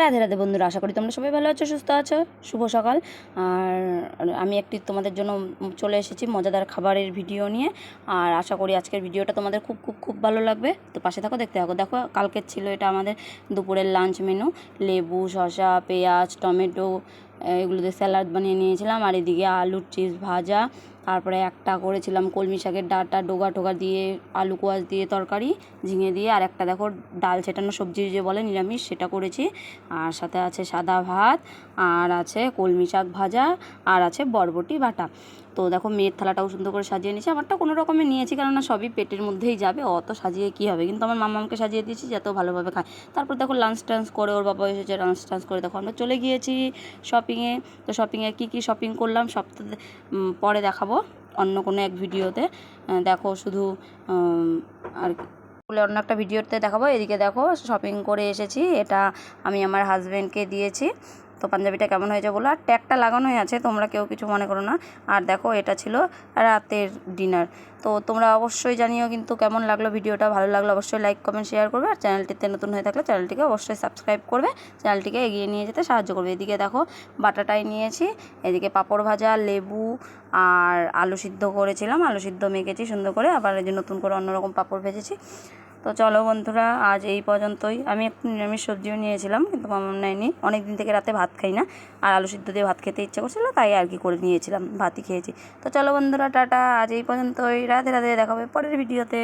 রাধে রাধে বন্ধুরা, আশা করি তোমরা সবাই ভালো আছো, সুস্থ আছো, শুভ সকাল। আর আমি একটি তোমাদের জন্য চলে এসেছি মজাদার খাবারের ভিডিও নিয়ে। আর আশা করি আজকের ভিডিওটা তোমাদের খুব খুব খুব ভালো লাগবে। তো পাশে থাকো, দেখতে থাকো। দেখো, কালকের ছিল এটা আমাদের দুপুরের লাঞ্চ মেনু লেবু, শসা, পেঁয়াজ, টমেটো এগুলো দিয়ে স্যালাড বানিয়ে নিয়েছিলাম। আর এদিকে আলুর চিজ ভাজা তারপরে একটা করেছিলাম কলমি শাকের ডাঁটা, ডোগা টোগা দিয়ে, আলু কোয়াশ দিয়ে, তরকারি, ঝিঙে দিয়ে, আর একটা দেখো ডাল ছেটানো সবজি যে বলে নিরামিষ সেটা করেছি। আর সাথে আছে সাদা ভাত, আর আছে কলমি শাক ভাজা, আর আছে বরবটি বাটা। তো দেখো মেয়ের থালাটাও সুন্দর করে সাজিয়ে নিয়েছি। আমারটা কোনো রকমে নিয়েছি কেননা সবই পেটের মধ্যেই যাবে, অত সাজিয়ে কী হবে? কিন্তু আমার মামামকে সাজিয়ে দিয়েছি যাতে ভালোভাবে খায়। তারপর দেখো লাঞ্চ টাঞ্চ করে ওর বাবা এসেছে লাঞ্চ টাঞ্চ করে দেখো আমরা চলে গিয়েছি শপিংয়ে তো শপিংয়ে কী কী শপিং করলাম সব পরে দেখাবো। অন্য কোনো এক ভিডিওতে। দেখো শুধু আর বলে অন্য একটা ভিডিওতে দেখাবো। এদিকে দেখো শপিং করে এসেছি। এটা আমি আমার হাজব্যান্ডকে দিয়েছি। তো পাঞ্জাবিটা কেমন হয়েছে বলো? আর ট্যাগটা লাগানোই আছে, তোমরা কেউ কিছু মনে করো না। আর দেখো, এটা ছিল রাতের ডিনার। তো তোমরা অবশ্যই জানিও কিন্তু কেমন লাগল ভিডিওটা। ভালো লাগল অবশ্যই লাইক, কমেন্ট, শেয়ার করবে। আর চ্যানেলটিতে নতুন হয়ে থাকলে চ্যানেলটিকে অবশ্যই সাবস্ক্রাইব করবে। চ্যানেলটিকে এগিয়ে নিয়ে যেতে সাহায্য করবে। এদিকে দেখো, বাটাটাই নিয়েছি। এদিকে পাঁপড় ভাজা, লেবু আর আলু সিদ্ধ করেছিলাম। আলু সিদ্ধ মেখেছি সুন্দর করে। আবার এই যে নতুন করে অন্যরকম পাঁপড় ভেজেছি। তো চলো বন্ধুরা, আজ এই পর্যন্তই। আমি একটু নিরামিষ সবজিও নিয়েছিলাম, কিন্তু মামাম নেয়নি। অনেক দিন থেকে রাতে ভাত খাই না, আর আলু সিদ্ধ দিয়ে ভাত খেতে ইচ্ছে করছিল, তাই আর কি করে নিয়েছিলাম, ভাতই খেয়েছি। তো চলো বন্ধুরা, টাটা, আজ এই পর্যন্তই। রাধে রাধে, দেখাবে পরের ভিডিওতে।